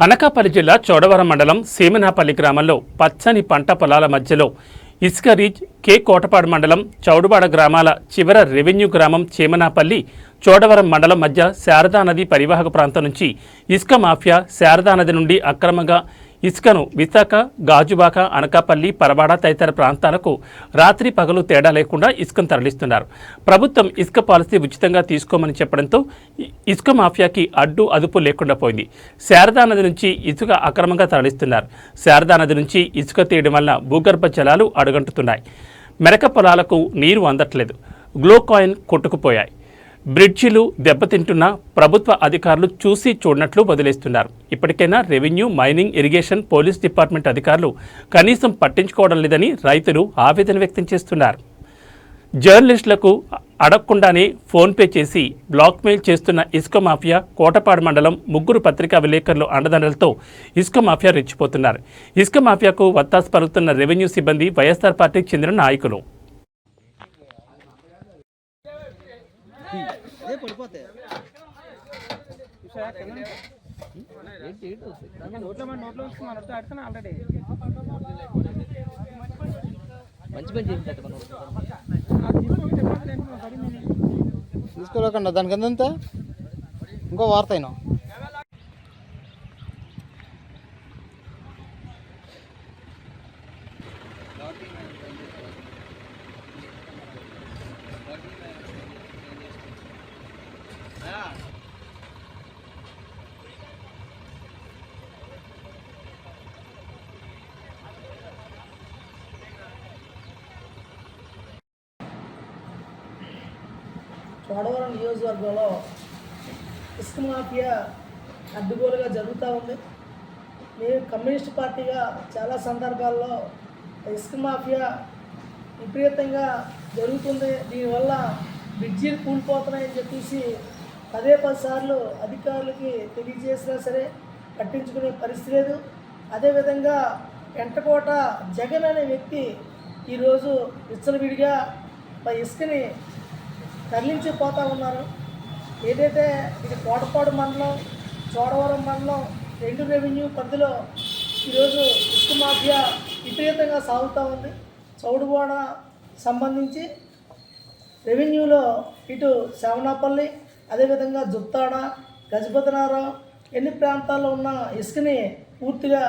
అనకాపల్లి జిల్లా చోడవరం మండలం సీమనాపల్లి గ్రామంలో పచ్చని పంట పొలాల మధ్యలో ఇసుక రీచ్ కే కోటపాడు మండలం చౌడువాడ గ్రామాల చివర రెవెన్యూ గ్రామం చేమనాపల్లి చోడవరం మండలం మధ్య శారదా నది పరివాహక ప్రాంతం నుంచి ఇసుక మాఫియా శారదా నది నుండి అక్రమంగా ఇసుకను విశాఖ గాజుబాక అనకాపల్లి పరవాడ తదితర ప్రాంతాలకు రాత్రి పగలు తేడా లేకుండా ఇసుకను తరలిస్తున్నారు. ప్రభుత్వం ఇసుక పాలసీ ఉచితంగా తీసుకోమని చెప్పడంతో ఇసుక మాఫియాకి అడ్డు అదుపు లేకుండా పోయింది. శారదా నది నుంచి ఇసుక అక్రమంగా తరలిస్తున్నారు. శారదా నది నుంచి ఇసుక తీయడం వల్ల భూగర్భ జలాలు అడుగంటుతున్నాయి. మెరక పొలాలకు నీరు అందట్లేదు. గ్లోకాయిన్ కొట్టుకుపోయాయి. బ్రిడ్జిలు దెబ్బతింటున్న ప్రభుత్వ అధికారులు చూసి చూడనట్లు వదిలేస్తున్నారు. ఇప్పటికైనా revenue mining irrigation police department అధికారులు కనీసం పట్టించుకోవడం లేదని రైతులు ఆవేదన వ్యక్తం చేస్తున్నారు. జర్నలిస్టులకు అడగకుండానే ఫోన్పే చేసి బ్లాక్మెయిల్ చేస్తున్న ఇసుక మాఫియా కోటపాడు మండలం ముగ్గురు పత్రికా విలేకరులు అండదండలతో ఇసుక మాఫియా రెచ్చిపోతున్నారు. ఇసుక మాఫియాకు వత్తాసు పలుకుతున్న రెవెన్యూ సిబ్బంది వైఎస్ఆర్ పార్టీకి చెందిన నాయకులు. అదే పడిపోతాయి నోట్లో మన నోట్లో ఉంచుకున్నాను నోట్లో అడుగుతాను ఆల్రెడీ మంచి పని చేసిందట మనం తీసుకోలేకుండా ఇంకో వార్త అయినా. చోడవరం నియోజకవర్గంలో ఇసుక మాఫియా అడ్డుగోలుగా జరుగుతూ ఉంది. మేము కమ్యూనిస్ట్ పార్టీగా చాలా సందర్భాల్లో ఇసుక మాఫియా విపరీతంగా జరుగుతుంది. దీనివల్ల బ్రిడ్జీలు కూలిపోతున్నాయని చెప్పేసి పదే పది సార్లు అధికారులకి తెలియజేసినా సరే పట్టించుకునే పరిస్థితి లేదు. అదేవిధంగా వెంటకోట జగన్ అనే వ్యక్తి ఈరోజు విచ్చలవిడిగా ఇసుకని తరలించి పోతూ ఉన్నారు. ఏదైతే ఇది కోటపాడు మండలం చోడవరం మండలం రెండు రెవెన్యూ పరిధిలో ఈరోజు ఇసుక మాఫియా విపరీతంగా సాగుతూ ఉంది. చౌడుగోడ సంబంధించి రెవెన్యూలో ఇటు శవనాపల్లి అదేవిధంగా జుత్తాడ గజపతినారావు ఎన్ని ప్రాంతాల్లో ఉన్న ఇసుకని పూర్తిగా